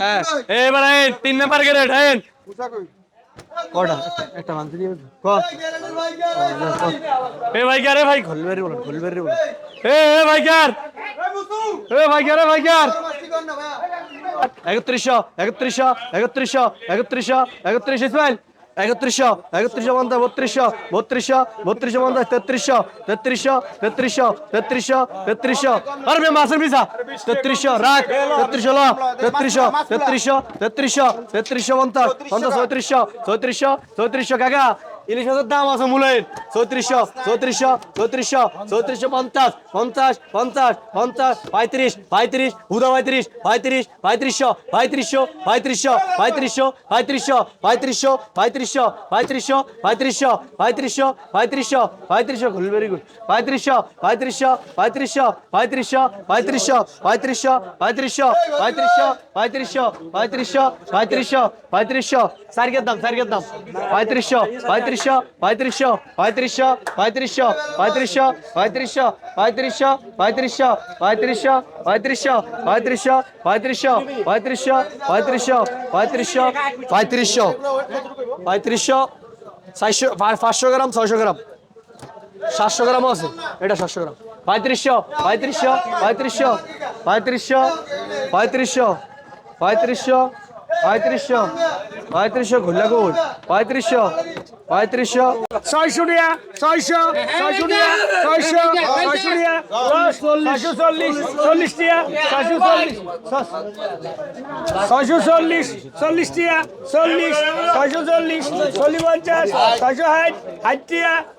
হ্যাঁ। এবার আইন তিন নাম্বার গ্রেড আইন। কটা? একটা মানছি এ ভাই কে ভাই। খলবেরি বলো খলবেরি বলো। এ এ ভাই কার এ ভাই কে ভাই কার একত্রিশশো একত্রিশশো একত্রিশশো একত্রিশশো একত্রিশ ইসমাইল। একত্রিশশো একত্রিশশো পঞ্চাশ বত্রিশশো বত্রিশশো বত্রিশশো পঞ্চাশ তেত্রিশশো তেত্রিশশো তেত্রিশশো তেত্রিশশো তেত্রিশশো। আর মে মাসের ভিসা তেত্রিশশো, রাখ। তেত্রিশশো ল। তেত্রিশশো তেত্রিশশো তেত্রিশশো তেত্রিশশো পঞ্চাশ পঞ্চাশ চৌত্রিশশো চৌত্রিশশো চৌত্রিশশো কাকা। ইলিশ মাছের দাম আছে মূলের চৌত্রিশশো চৌত্রিশশো চৌত্রিশশো চৌত্রিশশো পঞ্চাশ পঞ্চাশ পঞ্চাশ পঞ্চাশ পঁয়ত্রিশ পঁয়ত্রিশ হুদা পঁয়ত্রিশ পঁয়ত্রিশ পঁয়ত্রিশশো পঁয়ত্রিশশো পঁয়ত্রিশশো পঁয়ত্রিশশো পঁয়ত্রিশশো পঁয়ত্রিশশো পঁয়ত্রিশশো পঁয়ত্রিশশো পঁয়ত্রিশশো পঁয়ত্রিশশো পঁয়ত্রিশশো পঁয়ত্রিশশো খুল ভেরি গুড পঁয়ত্রিশশো পঁয়ত্রিশশো পঁয়ত্রিশশো পঁয়ত্রিশশো পঁয়ত্রিশশো পঁয়ত্রিশশো পঁয়ত্রিশশো পঁয়ত্রিশশো পঁয়ত্রিশশো পঁয়ত্রিশশো পঁয়ত্রিশশো পঁয়ত্রিশশো সারিকের দাম সারিকের দাম পঁয়ত্রিশশো পঁয়ত্রিশশো পঁয়ত্রিশশো পঁয়ত্রিশশো পঁয়ত্রিশশো পঁয়ত্রিশশো পঁয়ত্রিশশো পঁয়ত্রিশশো পঁয়ত্রিশশো পঁয়ত্রিশশো পঁয়ত্রিশশো পঁয়ত্রিশশো পঁয়ত্রিশশো পঁয়ত্রিশশো পঁয়ত্রিশশো পঁয়ত্রিশশো পঁয়ত্রিশশো পঁয়ত্রিশশো চারশো পাঁচশো গ্রাম ছয়শো গ্রাম সাতশো গ্রামও আছে এটা সাতশো গ্রাম পঁয়ত্রিশশো পঁয়ত্রিশশো পঁয়ত্রিশশো পঁয়ত্রিশশো পঁয়ত্রিশশো পঁয়ত্রিশশো পঁয়ত্রিশশো পঁয়ত্রিশশো ঘুরলা পঁয়ত্রিশশো পঁয়ত্রিশশো। ছয়শো টাকা ছয়শো ছয়শো টাকা ছয়শো ছয়শো টাকা ছয়শো চল্লিশ চল্লিশ টাকা ছয়শো চল্লিশ ছয়শো চল্লিশ চল্লিশ টাকা চল্লিশ, ছয়শো চল্লিশ চল্লিশ পঞ্চাশ, ছয়শো ষাট ষাট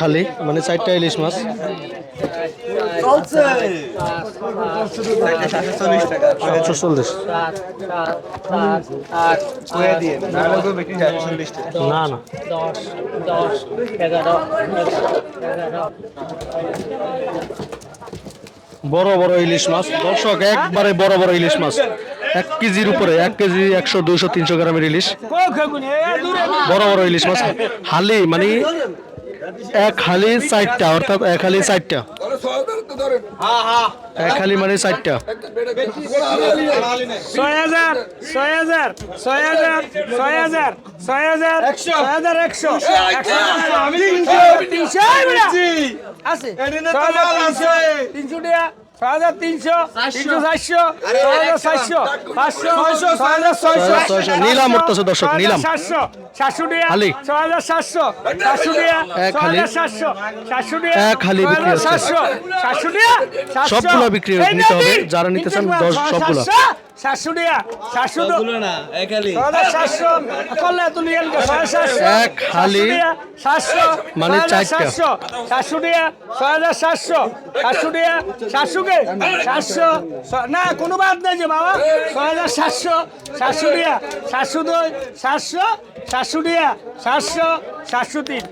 খালি মানে চারটা ইলিশ মাছ। সাতশো চল্লিশ। না না। বড় বড় ইলিশ মাছ। দর্শক, একবারে বড় বড় ইলিশ মাছ। এক কেজির উপরে, এক কেজি একশো, দুইশো, তিনশো গ্রামের ইলিশ। বড় বড় ইলিশ মাছ। হালি মানে এক হালি চারটা, অর্থাৎ এক হালি চারটা। এক হালি মানে চারটা ছয় হাজার ছয় হাজার ছয় হাজার ছয় হাজার ছয় হাজার ছয় হাজার একশো। তিনশো আছে। তিনশো। টাকা সবগুলো বিক্রি নিতে হবে যারা নিতে চান দশ সবগুলো মানে চারশো সাতশো সাতশো সাতশো টাকা সাতশো? না কোনো বাদ নেই যে বাবা। ছয় হাজার সাতশো সাতশো টাকা সাতশো দুই সাতশো সাতশো টাকা সাতশো সাতশো তিন।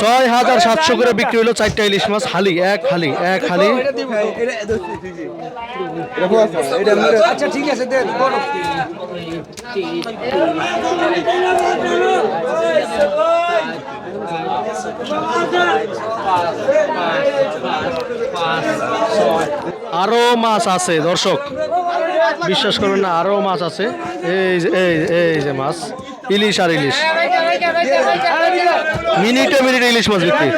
ছয় হাজার সাতশো করে বিক্রি হলো চারটা ইলিশ মাছ হালি এক হালি এক হালি। আচ্ছা ঠিক আছে দেন আরও মাছ আছে, দর্শক। বিশ্বাস করবেন না, আরও মাছ আছে। এই এই এই যে মাছ। ইলিশ আর ইলিশ। মিনিটে মিনিটে ইলিশ মাছ বিক্রি।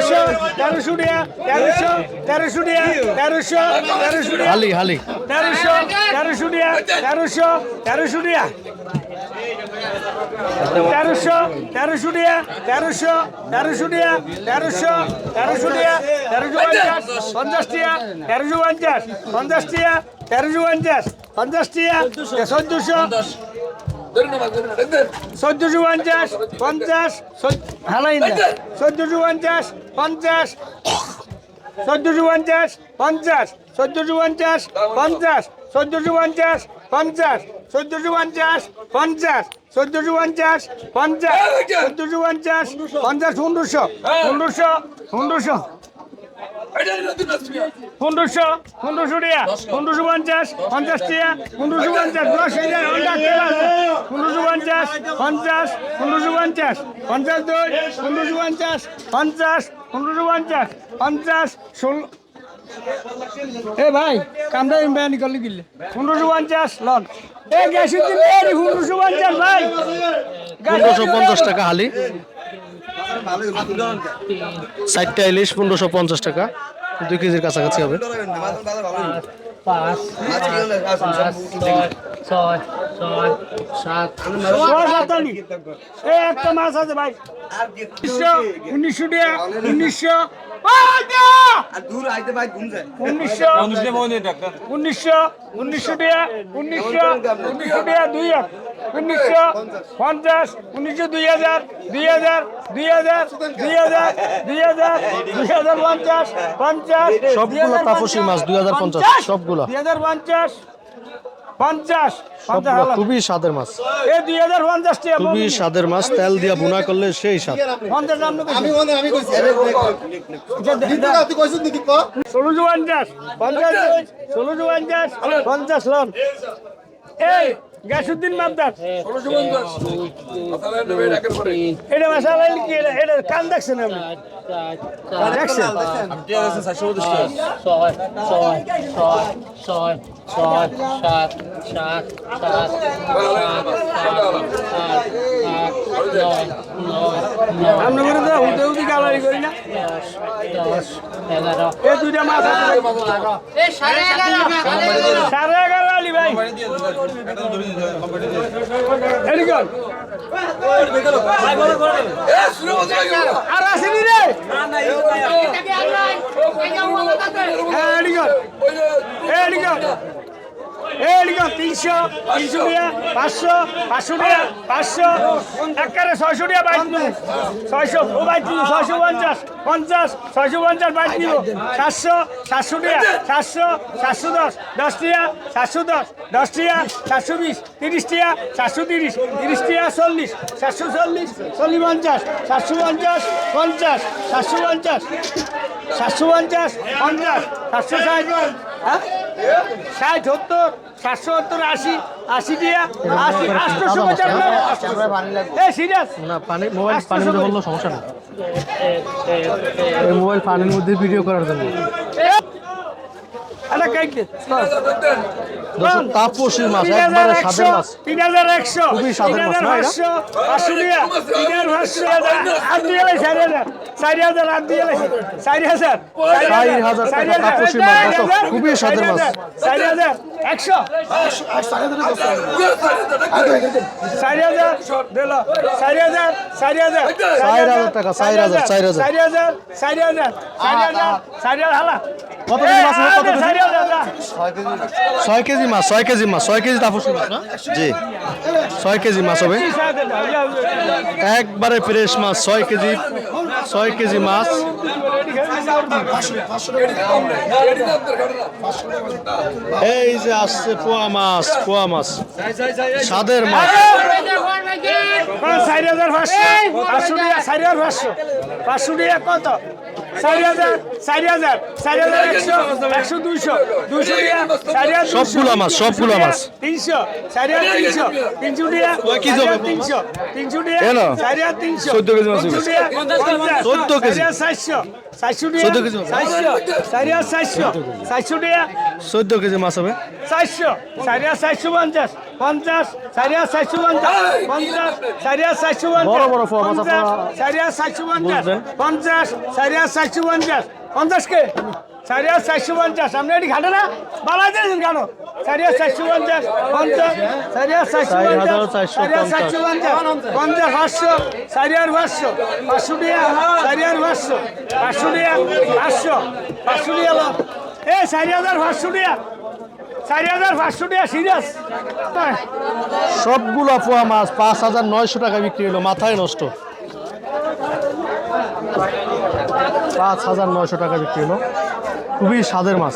হালি হালি। তেরোশো তেরোশো টিয়া তেরোশো তেরোশো টিয়া তেরোশো তেরোশো টিয়া তেরোশো পঞ্চাশ পঞ্চাশ টিয়া তেরোশো পঞ্চাশ পঞ্চাশ টিয়া তেরোশো পঞ্চাশ পঞ্চাশ টিয়া চোদ্দশো। চোদ্দশো পঞ্চাশ পঞ্চাশ হালাই চোদ্দশো পঞ্চাশ পঞ্চাশ। চোদ্দশো পঞ্চাশ পঞ্চাশ। চোদ্দশো পঞ্চাশ পঞ্চাশ। চোদ্দশো পঞ্চাশ পঞ্চাশ। চোদ্দশো পঞ্চাশ পঞ্চাশ। চোদ্দশো পঞ্চাশ পঞ্চাশ। চোদ্দশো পঞ্চাশ পঞ্চাশ পনেরোশো। পনেরোশো পনেরোশো। পনেরোশো পনেরোশো টাকা। পনেরোশো পঞ্চাশ পঞ্চাশ টাকা। পনেরোশো পঞ্চাশ দশ হাজার। পনেরোশো পঞ্চাশ পঞ্চাশ পনেরোশো পঞ্চাশ পঞ্চাশ দুই পনেরোশো পঞ্চাশ পঞ্চাশ পনেরোশো পঞ্চাশ পঞ্চাশ ষোলো এ ভাই কামটা বেয়ানি করলে দিলে পনেরোশো পঞ্চাশ লন। এ গ্যাস পনেরোশো পঞ্চাশ ভাই। পনেরোশো পঞ্চাশ টাকা হালি। ষাটটা ইলিশ পনেরোশো পঞ্চাশ টাকা। দুই কেজির কাছাকাছি হবে। পাঁচ ছয় ছয় ছয় সাত সাতানি এ একটা মাছ আছে ভাই। উনিশশো উনিশশো টাকা উনিশশো। দূর আইতে ভাই ঘুম যায়। উনিশশো। উনিশশো উনিশশো টাকা উনিশশো উনিশশো টাকা দুই এক উনিশশো পঞ্চাশ উনিশশো দুই হাজার দুই হাজার দুই হাজার দুই হাজার দুই হাজার দুই হাজার পঞ্চাশ পঞ্চাশ সবগুলো তাপসী মাছ দুই হাজার পঞ্চাশ সবগুলো। দুই হাজার পঞ্চাশ পঞ্চাশ। খুবই স্বাদের মাছ। এ দুই হাজার পঞ্চাশ টাকা খুবই স্বাদের মাছ তেল দিয়া বুনা করলে সেই স্বাদ। পঞ্চাশ মনে ষোলোশো পঞ্চাশ পঞ্চাশ ষোলোশো পঞ্চাশ পঞ্চাশ লন। এই গ্যাসুদ্দিন এটা মশালা এটা এটা কান দেখছেন আপনি? ছয় ছয় ছয় ছয় ছয় সাত সাত সাত সাত আমরা করে তো হুদে হুদি গালারি করি না এই দুইটা মাছ। সাড়ে এগারো আলি ভাই এদিকে আর আসেনি রে কর। এই এদিকে। তিনশো তিনশো টাকা পাঁচশো পাঁচশো টাকা পাঁচশো। একারে ছয়শো টাকা বাইক নেব। ছয়শো, ও বাইক নিব, ছয়শো পঞ্চাশ পঞ্চাশ, ছয়শো পঞ্চাশ বাইক নিব। সাতশো সাতশো টাকা সাতশো সাতশো দশ দশ টাকা সাতশো দশ দশ টাকা সাতশো বিশ, তিরিশ টাকা সাতশো তিরিশ তিরিশ টাকা চল্লিশ, সাতশো চল্লিশ চল্লিশ পঞ্চাশ, সাতশো পঞ্চাশ পঞ্চাশ পঞ্চাশ, সাতশো ষাট। হ্যাঁ? ষাট সত্তর সাতশো সত্তর আশি আশি দিয়া আশি আটশো পঞ্চাশ এ সিরিয়াস না পানি মোবাইল ফানের মধ্যে বলল সমস্যা না এই মোবাইল পানির মধ্যে ভিডিও করার জন্য। তাপসী মাছ একবারে স্বাদের মাছ তিন হাজার একশো খুবই স্বাদের মাছ, না এটা? দিয়া তিন হাজার পাঁচশো আট দিয়ে এলাই চারি হাজার চারি হাজার আট দিয়ে এলাই চারি হাজার চারি হাজার টাকা তাপসী মাছ, খুবই স্বাদের মাছ। চারি হাজার একশো চারি হাজার দিল চারি হাজার চারি হাজার চারি হাজার টাকা, চারি হাজার, চারি হাজার। চারি হাজার চারি হাজার চারি হাজার চারি হাজার হালা কত কেজি মাছ কত কেজি? ছয় কেজি মাছ। ছয় কেজি মাছ ছয় কেজি তাপসী মাছ না? জি। ছয় কেজি মাছ হবে। একবারে ফ্রেশ মাছ ছয় কেজি ছয় কেজি মাছ। এই যে আসছে পোয়া মাছ পোয়া মাছ। স্বাদের মাছ। চারি হাজার পাঁচশো। পাঁচশো টাকা চারি হাজার পাঁচশো। পাঁচশো টাকা কত? চারি হাজার চারি হাজার চারি হাজার একশো একশো দুইশো দুইশো টাকা চারি হাজার মাছ, সবগুলা মাছ। তিনশো চারি হাজার তিনশো তিনশো টাকা কয় কেজি চারি হবে? হাজার তিনশো তিনশো টাকা চারি হাজার তিনশো চোদ্দ কেজি মাছ। চোদ্দ কেজি। চারশো চারশো টাকা কেজি চারশো চারি হাজার চারশো চারশো টাকা চোদ্দ কেজি মাছ হবে চারশো চারি হাজার চারশো পঞ্চাশ পঞ্চাশ চারি হাজার চারশো পঞ্চাশ পঞ্চাশ চারি হাজার চারশো পঞ্চাশ বড় বড় ফোয়া মাছ পঞ্চাশ, আপনারা চারি হাজার চারশো পঞ্চাশ। পঞ্চাশ চারি চারশো পঞ্চাশ পঞ্চাশ কে? চারি চারশো পঞ্চাশ আপনি এটি ঘাটে না? বালা দিয়েছেন কেন? চারি হাজার চারশো পঞ্চাশ পঞ্চাশ চারি হাজার চারশো পঞ্চাশ। চারশো পঞ্চাশ পঞ্চাশ পাঁচশো চারি হাজার পাঁচশো পাঁচশো টাকা চারি হাজার পাঁচশো পাঁচশো টাকা পাঁচশো পাঁচশো এ চারি হাজার পাঁচশো টাকা সবগুলো পোয়া মাছ পাঁচ হাজার নয়শো টাকা বিক্রি হলো, মাথায় নষ্ট। পাঁচ হাজার নয়শো টাকা বিক্রি হলো। খুবই স্বাদের মাছ।